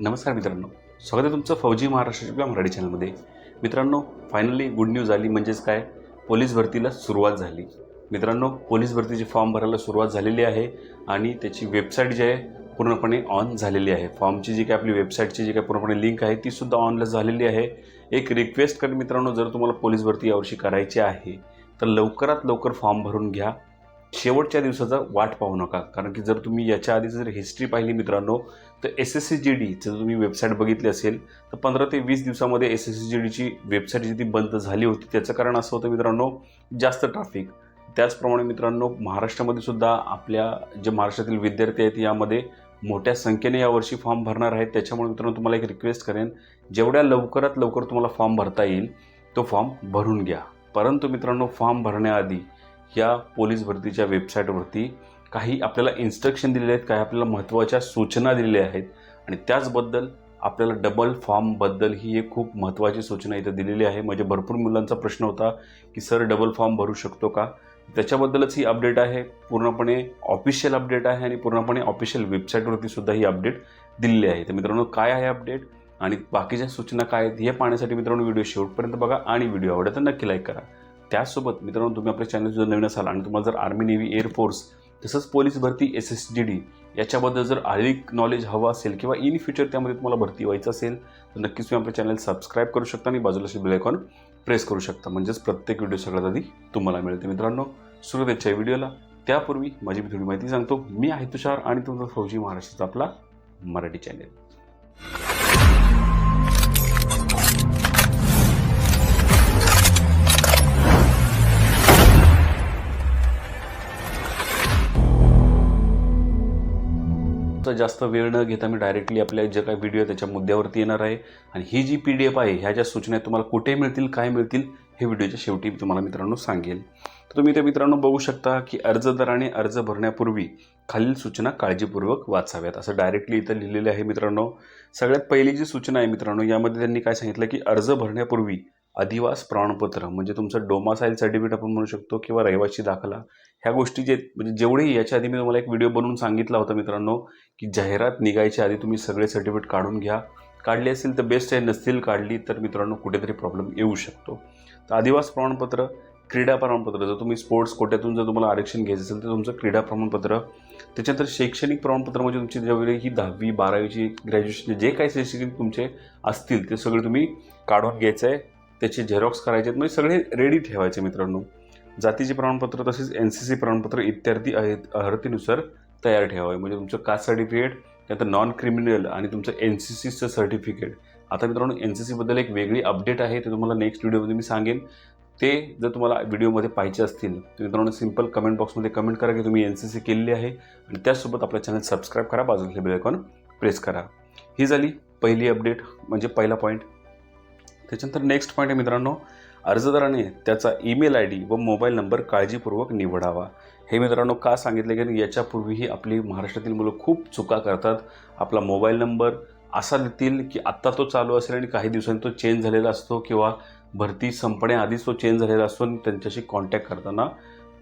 नमस्कार मित्रांनो. स्वागत आहे तुमचं फौजी महाराष्ट्राच्या आपल्या मराठी चॅनलमध्ये. मित्रांनो फायनली गुड न्यूज आली म्हणजेच काय? पोलीस भरतीला सुरुवात झाली. मित्रांनो पोलीस भरतीचे फॉर्म भरायला सुरुवात झालेली आहे आणि त्याची वेबसाईट जी आहे पूर्णपणे ऑन झालेली आहे. फॉर्मची जी काय आपली वेबसाईटची जी काय पूर्णपणे लिंक आहे ती सुद्धा ऑनला झालेली आहे. एक रिक्वेस्ट कर मित्रांनो जर तुम्हाला पोलीस भरती यावर्षी करायची आहे तर लवकरात लवकर फॉर्म भरून घ्या. शेवटच्या दिवसाचा वाट पाहू नका. कारण की जर तुम्ही याच्या आधीची जर हिस्ट्री पाहिली मित्रांनो तर S S C G D जर तुम्ही वेबसाईट बघितली असेल तर पंधरा ते वीस दिवसामध्ये एस एस सी जी डीची वेबसाईट जी ती बंद झाली होती त्याचं कारण असं होतं मित्रांनो जास्त ट्रॅफिक त्याचप्रमाणे मित्रांनो महाराष्ट्रामध्ये सुद्धा आपल्या जे महाराष्ट्रातील विद्यार्थी आहेत यामध्ये मोठ्या संख्येने यावर्षी फॉर्म भरणार आहेत. त्याच्यामुळे मित्रांनो तुम्हाला एक रिक्वेस्ट करेन जेवढ्या लवकरात लवकर तुम्हाला फॉर्म भरता येईल तो फॉर्म भरून घ्या. परंतु मित्रांनो फॉर्म भरण्याआधी या पोलीस भरतीच्या वेबसाईटवरती काही आपल्याला इन्स्ट्रक्शन दिलेले आहेत काही आपल्याला महत्त्वाच्या सूचना दिलेल्या आहेत. आणि त्याचबद्दल आपल्याला डबल फॉर्मबद्दल ही एक खूप महत्त्वाची सूचना इथं दिलेली आहे. म्हणजे भरपूर मुलांचा प्रश्न होता की सर डबल फॉर्म भरू शकतो का? त्याच्याबद्दलच ही अपडेट आहे. पूर्णपणे ऑफिशियल अपडेट आहे आणि पूर्णपणे ऑफिशियल वेबसाईटवरती सुद्धा ही अपडेट दिलेली आहे. तर मित्रांनो काय आहे अपडेट आणि बाकीच्या सूचना काय आहेत हे पाहण्यासाठी मित्रांनो व्हिडिओ शेवटपर्यंत बघा आणि व्हिडिओ आवडला तर नक्की लाईक करा. त्याचसोबत मित्रांनो तुम्ही आपल्या चॅनल जर नवीन असाल आणि तुम्हाला जर आर्मी नेव्ही एअरफोर्स तसंच पोलीस भरती एस एस डी डी याच्याबद्दल जर अधिक नॉलेज हवं असेल किंवा इन फ्युचर त्यामध्ये तुम्हाला भरती व्हायचं असेल तर नक्कीच तुम्ही आपल्या चॅनल सबस्क्राईब करू शकता आणि बाजूला बेल आयकॉन प्रेस करू शकता. म्हणजेच प्रत्येक व्हिडिओ सगळ्यात आधी तुम्हाला मिळते. मित्रांनो सुरुवातीच्या व्हिडिओला त्यापूर्वी माझी मी थोडी माहिती सांगतो. मी आहे तुषार आणि तुमचा फौजी महाराष्ट्राचा आपला मराठी चॅनेल तर जास्त वेळ न घेता मी डायरेक्टली आपल्या जे काही व्हिडिओ त्याच्या मुद्द्यावरती येणार आहे. आणि ही जी पी डी एफ आहे ह्या ज्या सूचना आहेत तुम्हाला कुठे मिळतील काय मिळतील हे व्हिडिओच्या शेवटी तुम्हाला मित्रांनो सांगेल. तर तुम्ही त्या मित्रांनो बघू शकता की अर्जदाराने अर्ज भरण्यापूर्वी खालील सूचना काळजीपूर्वक वाचाव्यात. असं डायरेक्टली इथं लिहिलेलं आहे मित्रांनो. सगळ्यात पहिली जी सूचना आहे मित्रांनो यामध्ये त्यांनी काय सांगितलं की अर्ज भरण्यापूर्वी अधिवास प्रमाणपत्र म्हणजे तुमचं डोमासाईल सर्टिफिकेट आपण म्हणू शकतो किंवा रहिवासी दाखला ह्या गोष्टी जे म्हणजे जेवढेही याच्या आधी मी तुम्हाला एक व्हिडिओ बनवून सांगितला होता मित्रांनो की जाहिरात निघायच्या आधी तुम्ही सगळे सर्टिफिकेट काढून घ्या. काढली असेल तर बेस्ट आहे नसतील काढली तर मित्रांनो कुठेतरी प्रॉब्लेम येऊ शकतो. तर अधिवास प्रमाणपत्र क्रीडा प्रमाणपत्र जर तुम्ही स्पोर्ट्स कोट्यातून जर तुम्हाला आरक्षण घ्यायचं असेल तर तुमचं क्रीडा प्रमाणपत्र. त्याच्यानंतर शैक्षणिक प्रमाणपत्र म्हणजे तुमची ज्यावेळी ही दहावी बारावीची ग्रॅज्युएशन जे काही शैक्षणिक तुमचे असतील ते सगळे तुम्ही काढून घ्यायचं आहे. त्याचे झेरॉक्स करायचे आहेत. म्हणजे सगळे रेडी ठेवायचे मित्रांनो. जातीचे प्रमाणपत्र तसेच एन सी सी प्रमाणपत्र इत्यादी आहेत. तयार ठेवावे. म्हणजे तुमचं कास्ट सर्टिफिकेट त्यानंतर नॉन क्रिमिनल आणि तुमचं एन सी सीचं सर्टिफिकेट आता मित्रांनो एन सी सीबद्दल एक वेगळी अपडेट आहे. ते तुम्हाला नेक्स्ट व्हिडिओमध्ये मी सांगेन. ते जर तुम्हाला व्हिडिओमध्ये पाहिजे असतील तर मित्रांनो सिंपल कमेंट बॉक्समध्ये कमेंट करा की तुम्ही एन सी सी केलेली आहे. आणि त्याचसोबत आपल्या चॅनल सबस्क्राईब करा. बाजूला बेल आयकॉन प्रेस करा. ही झाली पहिली अपडेट म्हणजे पहिला पॉईंट त्याच्यानंतर नेक्स्ट पॉईंट आहे मित्रांनो अर्जदाराने त्याचा ईमेल आय डी व मोबाईल नंबर काळजीपूर्वक निवडावा. हे मित्रांनो का सांगितले की याच्यापूर्वीही आपली महाराष्ट्रातील मुलं खूप चुका करतात. आपला मोबाईल नंबर असा देतील की आत्ता तो चालू असेल आणि काही दिवसांनी तो चेंज झालेला असतो किंवा भरती संपण्याआधीच तो चेंज झालेला असतो आणि त्यांच्याशी कॉन्टॅक्ट करताना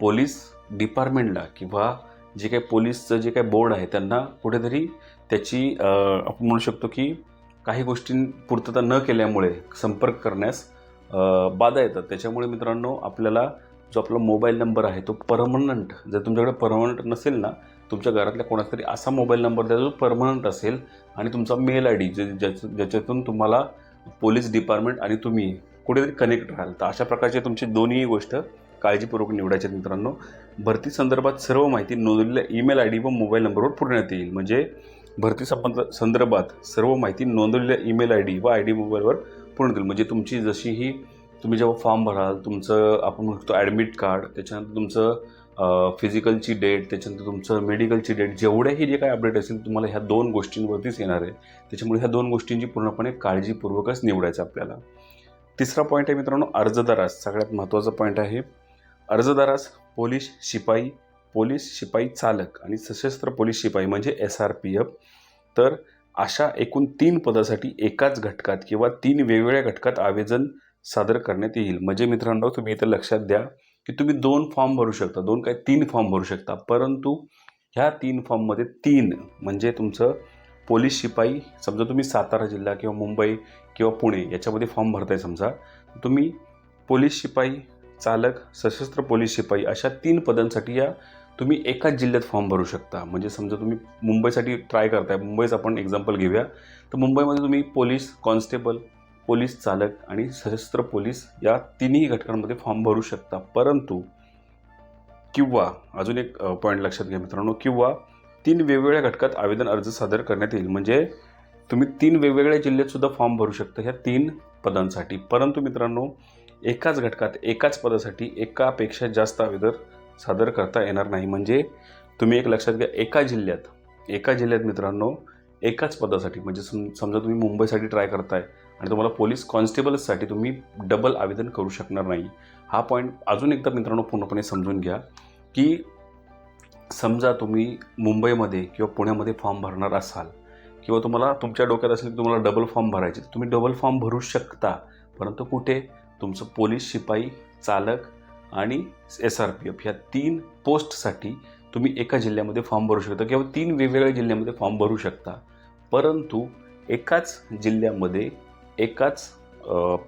पोलीस डिपार्टमेंटला किंवा जे काही पोलीसचं जे काही बोर्ड आहे त्यांना कुठेतरी त्याची आपण म्हणू शकतो की काही गोष्टी पूर्तता न केल्यामुळे संपर्क करण्यास बाधा येतात. त्याच्यामुळे मित्रांनो आपल्याला जो आपला मोबाईल नंबर आहे तो परमनंट जर तुमच्याकडे परमनंट नसेल ना तुमच्या घरातल्या कोणाचा तरी असा मोबाईल नंबर द्या जो परमनंट असेल आणि तुमचा मेल आय डी ज्याच्या ज्याच्यातून तुम्हाला पोलीस डिपार्टमेंट आणि तुम्ही कुठेतरी कनेक्ट राहाल. तर अशा प्रकारचे तुमची दोन्ही गोष्ट काळजीपूर्वक निवडायचे मित्रांनो. भरती संदर्भात सर्व माहिती नोंदवलेल्या ईमेल आय डी व मोबाईल नंबरवर पुरवण्यात येईल. म्हणजे भरती संबंध संदर्भात सर्व माहिती नोंदवलेल्या ईमेल आय डी व आय डी मोबाईलवर पूर्ण होईल म्हणजे तुमची जशी ही तुम्ही जेव्हा फॉर्म भराल तुमचं आपण म्हणतो ॲडमिट कार्ड त्याच्यानंतर तुमचं फिजिकलची डेट त्याच्यानंतर तुमचं मेडिकलची डेट जेवढ्याही जे काय अपडेट असेल तुम्हाला ह्या दोन गोष्टींवरतीच येणार आहे. त्याच्यामुळे ह्या दोन गोष्टींची पूर्णपणे काळजीपूर्वकच निवडायचं आपल्याला. तिसरा पॉईंट आहे मित्रांनो अर्जदारास. सगळ्यात महत्त्वाचा पॉईंट आहे. अर्जदारास पोलीस शिपाई पोलीस शिपाई चालक आणि सशस्त्र पोलीस शिपाई म्हणजे एस आर पी एफ तर अशा एकूण तीन पदासाठी एकाच घटकात किंवा तीन वेगवेगळ्या घटकात आवेदन सादर करण्यात येईल. म्हणजे मित्रांनो तुम्ही इथं लक्षात द्या की तुम्ही दोन फॉर्म भरू शकता दोन काय तीन फॉर्म भरू शकता. परंतु ह्या तीन फॉर्ममध्ये तीन म्हणजे तुमचं पोलीस शिपाई समजा तुम्ही सातारा जिल्हा किंवा मुंबई किंवा पुणे याच्यामध्ये फॉर्म भरताय समजा तुम्ही पोलीस शिपाई चालक सशस्त्र पोलीस शिपाई अशा तीन पदांसाठी या तुम्ही एकाच जिल्ह्यात फॉर्म भरू शकता. म्हणजे समजा तुम्ही मुंबईसाठी ट्राय करताय. मुंबईचं आपण एक्झाम्पल घेऊया. तर मुंबईमध्ये तुम्ही पोलीस कॉन्स्टेबल पोलीस चालक आणि सशस्त्र पोलीस या तिन्ही घटकांमध्ये फॉर्म भरू शकता. परंतु किंवा अजून एक पॉईंट लक्षात घ्या मित्रांनो किंवा तीन वेगवेगळ्या घटकात आवेदन अर्ज सादर करण्यात येईल. म्हणजे तुम्ही तीन वेगवेगळ्या जिल्ह्यात सुद्धा फॉर्म भरू शकता ह्या तीन पदांसाठी. परंतु मित्रांनो एकाच घटकात एकाच पदासाठी एकापेक्षा जास्त आवेदन सादर करता येणार नाही. म्हणजे तुम्ही एक लक्षात घ्या एका जिल्ह्यात एका जिल्ह्यात मित्रांनो एकाच पदासाठी म्हणजे सम समजा तुम्ही मुंबईसाठी ट्राय करताय आणि तुम्हाला पोलीस कॉन्स्टेबल्ससाठी तुम्ही डबल आवेदन करू शकणार नाही. हा पॉईंट अजून एकदा मित्रांनो पूर्णपणे समजून घ्या की समजा तुम्ही मुंबईमध्ये किंवा पुण्यामध्ये फॉर्म भरणार असाल किंवा तुम्हाला तुमच्या डोक्यात असेल की तुम्हाला डबल फॉर्म भरायचे तुम्ही डबल फॉर्म भरू शकता. परंतु कुठे? तुमचं पोलीस शिपाई चालक आणि एस आर पी एफ ह्या तीन पोस्टसाठी तुम्ही एका जिल्ह्यामध्ये फॉर्म भरू शकता किंवा तीन वेगवेगळ्या जिल्ह्यामध्ये फॉर्म भरू शकता. परंतु एकाच जिल्ह्यामध्ये एकाच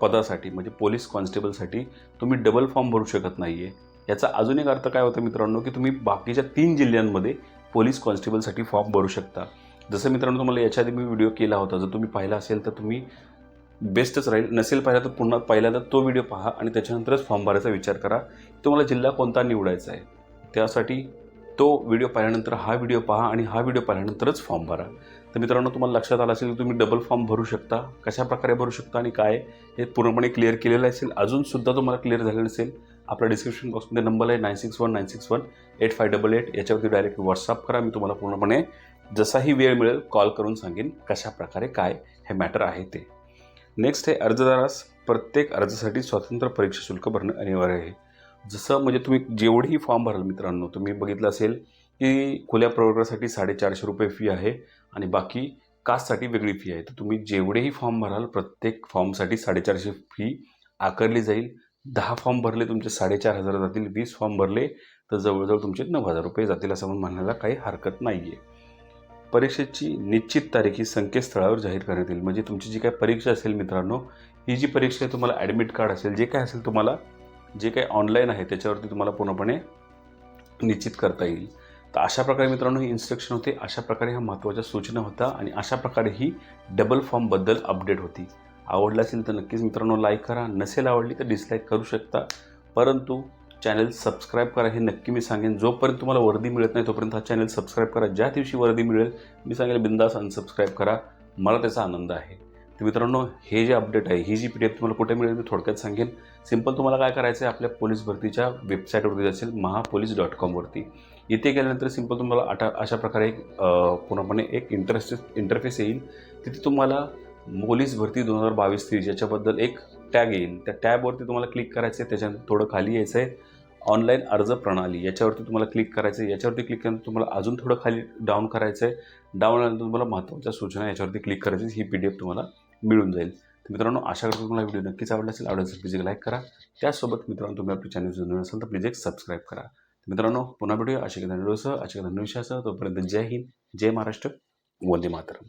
पदासाठी म्हणजे पोलीस कॉन्स्टेबलसाठी तुम्ही डबल फॉर्म भरू शकत नाही आहे याचा अजून एक अर्थ काय होता मित्रांनो की तुम्ही बाकीच्या तीन जिल्ह्यांमध्ये पोलीस कॉन्स्टेबलसाठी फॉर्म भरू शकता. जसं मित्रांनो तुम्हाला याच्या आधी मी व्हिडिओ केला होता. जर तुम्ही पाहिला असेल तर तुम्ही बेस्टच राहील. नसेल पाहिला तर पुन्हा पहिल्यांदा तो व्हिडिओ पहा आणि त्याच्यानंतरच फॉर्म भरायचा विचार करा. तुम्हाला जिल्हा कोणता निवडायचा आहे? त्यासाठी तो व्हिडिओ पाहिल्यानंतर हा व्हिडिओ पहा आणि हा व्हिडिओ पाहिल्यानंतरच फॉर्म भरा. तर मित्रांनो तुम्हाला लक्षात आलं असेल की तुम्ही डबल फॉर्म भरू शकता. कशा प्रकारे भरू शकता आणि काय? हे पूर्णपणे क्लिअर केलेलं असेल. अजूनसुद्धा तुम्हाला क्लिअर झालेलं नसेल आपला डिस्क्रिप्शन बॉक्समध्ये नंबर आहे nine six one nine six one eight five double eight याच्यावरती डायरेक्ट व्हॉट्सअप करा. मी तुम्हाला पूर्णपणे जसाही वेळ मिळेल कॉल करून सांगेन कशा प्रकारे काय हे मॅटर आहे ते. नेक्स्ट आहे अर्जदारास प्रत्येक अर्जासाठी स्वतंत्र परीक्षा शुल्क भरणं अनिवार्य आहे. जसं म्हणजे तुम्ही जेवढेही फॉर्म भराल मित्रांनो तुम्ही बघितलं असेल की खुल्या प्रवर्गासाठी साडेचारशे रुपये फी आहे आणि बाकी कास्टसाठी वेगळी फी आहे. तर तुम्ही जेवढेही फॉर्म भराल प्रत्येक फॉर्मसाठी साडेचारशे फी आकारली जाईल. दहा फॉर्म भरले तुमचे साडेचार हजार जातील. वीस फॉर्म भरले तर जवळजवळ तुमचे नऊ हजार रुपये जातील असं म्हणून म्हणायला काही हरकत नाही आहे परीक्षेची निश्चित तारीख ही संकेतस्थळावर जाहीर करण्यात येईल. म्हणजे तुमची जी काय परीक्षा असेल मित्रांनो ही जी परीक्षा आहे तुम्हाला ॲडमिट कार्ड असेल जे काय असेल तुम्हाला जे काही ऑनलाईन आहे त्याच्यावरती तुम्हाला पूर्णपणे निश्चित करता येईल. तर अशा प्रकारे मित्रांनो ही इन्स्ट्रक्शन होते. अशा प्रकारे ह्या महत्त्वाच्या सूचना होत्या आणि अशा प्रकारे ही डबल फॉर्मबद्दल अपडेट होती. आवडलं असेल तर नक्कीच मित्रांनो लाईक करा. नसेल आवडली तर डिसलाईक करू शकता. परंतु चॅनल सबस्क्राईब करा हे नक्की मी सांगेन. जोपर्यंत तुम्हाला वर्दी मिळत नाही तोपर्यंत हा चॅनल सबस्क्राईब करा. ज्या दिवशी वर्दी मिळेल मी सांगेल बिंदास अनसबस्क्राईब करा. मला त्याचा आनंद आहे. तर मित्रांनो हे जे अपडेट आहे ही जी पी डी एफ तुम्हाला कुठे मिळेल मी थोडक्यात सांगेन. सिंपल तुम्हाला काय करायचं आहे आपल्या पोलीस भरतीच्या वेबसाईटवरती असेल महापोलीस डॉट कॉमवरती इथे गेल्यानंतर सिंपल तुम्हाला अटा अशा प्रकारे एक पूर्णपणे एक इंटरेस्ट इंटरफेस येईल. तिथे तुम्हाला पोलीस भरती दोन हजार बावीस तेवीस याच्याबद्दल एक टॅग येईल. त्या टॅबवरती तुम्हाला क्लिक करायचं आहे त्याच्यानंतर थोडं खाली यायचं आहे ऑनलाईन अर्ज प्रणाली याच्यावरती तुम्हाला क्लिक करायचं आहे याच्यावरती क्लिक केल्यानंतर तुम्हाला अजून थोडं खाली डाऊन करायचं आहे डाऊन आल्यानंतर तुम्हाला महत्त्वाच्या सूचना याच्यावरती क्लिक करायची ही पी डी एफ तुम्हाला मिळून जाईल. तर मित्रांनो आशा करतो तुम्हाला व्हिडिओ नक्कीच आवडला असेल. आवडेल असेल प्लीज एक लाईक करा. त्यासोबत मित्रांनो तुम्ही आपली चॅनल जुळून असाल तर प्लीज एक सबस्क्राईब करा. मित्रांनो पुन्हा भेटूया. अशा काही व्हिडिओसह अशा काही विषयासह तोपर्यंत जय हिंद जय महाराष्ट्र वंदे मातरम.